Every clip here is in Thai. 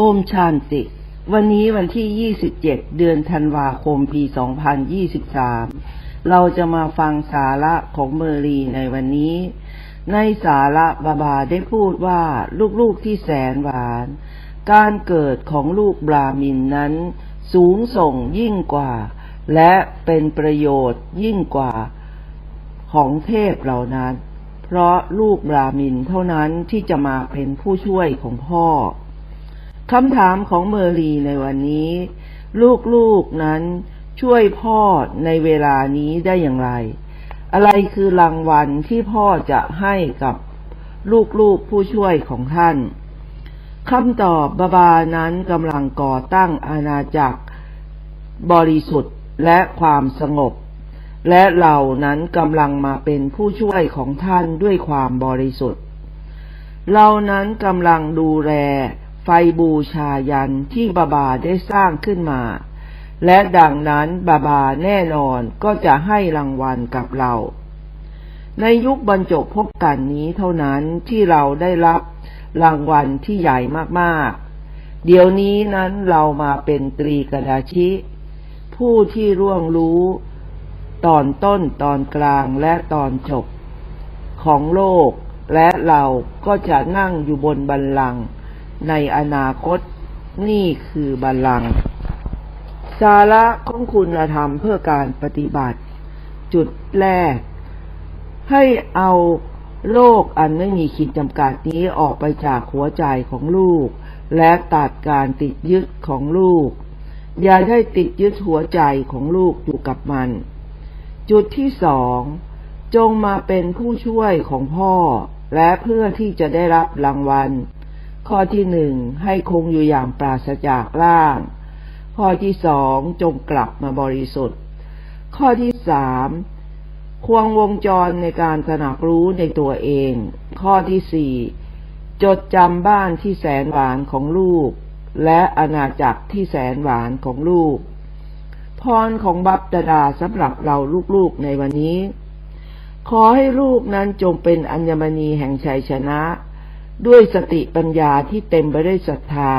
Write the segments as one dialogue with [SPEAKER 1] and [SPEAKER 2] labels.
[SPEAKER 1] โอมชานติ วันนี้วันที่ 27 เดือนธันวาคม ปี 2023 เราจะมาฟังสาระของเมอรีในวันนี้ ในสาระบาบาได้พูดว่าลูกๆที่แสนหวาน การเกิดของลูกบรามินนั้น สูงส่งยิ่งกว่า และเป็นประโยชน์ยิ่งกว่า ของเทพเหล่านั้น เพราะลูกบรามินเท่านั้นที่จะมาเป็นผู้ช่วยของพ่อ คำถามของเมอรีในวันนี้ ลูกๆนั้นช่วยพ่อในเวลานี้ได้อย่างไร อะไรคือรางวัลที่พ่อจะให้กับลูกๆผู้ช่วยของท่านคำตอบบาบานั้นกำลังก่อตั้งอาณาจักร บริสุทธิ์และความสงบ และเรานั้นกำลังมาเป็นผู้ช่วยของท่านด้วยความบริสุทธิ์ เรานั้นกำลังดูแล ไฟบูชายันที่บาบาได้สร้างขึ้นมา และดังนั้นบาบาแน่นอนก็จะให้รางวัลกับเรา ในยุคบรรจบพบกันนี้เท่านั้นที่เราได้รับรางวัลที่ใหญ่มากๆ เดี๋ยวนี้นั้นเรามาเป็นตรีกดาชิ ผู้ที่ร่วงรู้ตอนต้นตอนกลางและตอนจบ ของโลกและเราก็จะนั่งอยู่บนบัลลังก์ ในอนาคต นี่คือบัลลังก์สาระของคุณธรรมเพื่อการปฏิบัติ จุดแรก ให้เอาโลกอันไม่มีขีดจำกัดนี้ออกไปจากหัวใจของลูก และตัดการติดยึดของลูก อย่าได้ติดยึดหัวใจของลูกอยู่กับมัน จุดที่สองจงมาเป็นผู้ช่วยของพ่อ และเพื่อที่จะได้รับรางวัล ข้อที่หนึ่งให้คงอยู่อย่างปราศจากร่าง ข้อที่สองจงกลับมาบริสุทธิ์ ข้อที่สามควงวงจรในการตระหนักรู้ในตัวเอง ข้อที่สี่จดจำบ้านที่แสนหวานของลูก และอาณาจักรที่แสนหวานของลูก พรของบัพดาดาสำหรับเราลูกๆในวันนี้ ขอให้ลูกนั้นจงเป็นอัญมณีแห่งชัยชนะ ด้วยสติปัญญาที่เต็มไปด้วยศรัทธา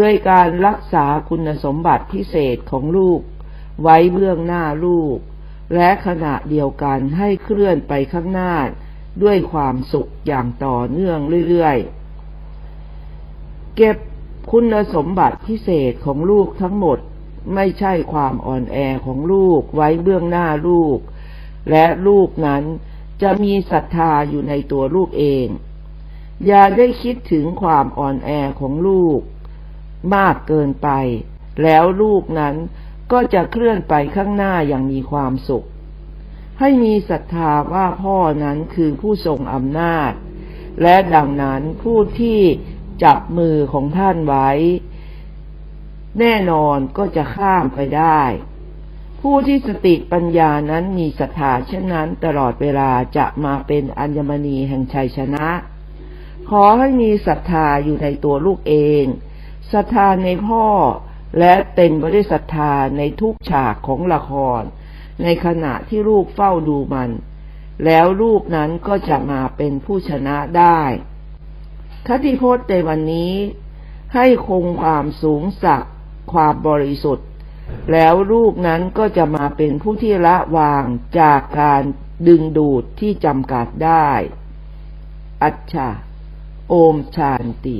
[SPEAKER 1] ด้วยการรักษาคุณสมบัติพิเศษของลูก ไว้เบื้องหน้าลูก และขณะเดียวกันให้เคลื่อนไปข้างหน้า ด้วยความสุขอย่างต่อเนื่องเรื่อยๆ เก็บคุณสมบัติพิเศษของลูกทั้งหมดไม่ใช่ความอ่อนแอของลูกไว้เบื้องหน้าลูก และลูกนั้นจะมีศรัทธาอยู่ในตัวลูกเอง อย่าได้คิดถึงความอ่อนแอของลูก มากเกินไป แล้วลูกนั้นก็จะเคลื่อนไปข้างหน้าอย่างมีความสุข ให้มีศรัทธาว่าพ่อนั้นคือผู้ทรงอำนาจ และดังนั้นผู้ที่จับมือของท่านไว้ แน่นอนก็จะข้ามไปได้ ผู้ที่สติปัญญานั้นมีศรัทธาเช่นนั้นตลอดเวลาจะมาเป็นอัญมณีแห่งชัยชนะ ขอให้มีศรัทธาอยู่ในตัวลูกเอง ศรัทธาในพ่อ และเต็มไปด้วยศรัทธาในทุกฉากของละคร ในขณะที่ลูกเฝ้าดูมัน แล้วลูกนั้นก็จะมาเป็นผู้ชนะได้ คติพจน์ในวันนี้ ให้คงความสูงสักความบริสุทธิ์ แล้วลูกนั้นก็จะมาเป็นผู้ที่ละวางจากการดึงดูดที่จำกัดได้ อัจฉา โอมชานติ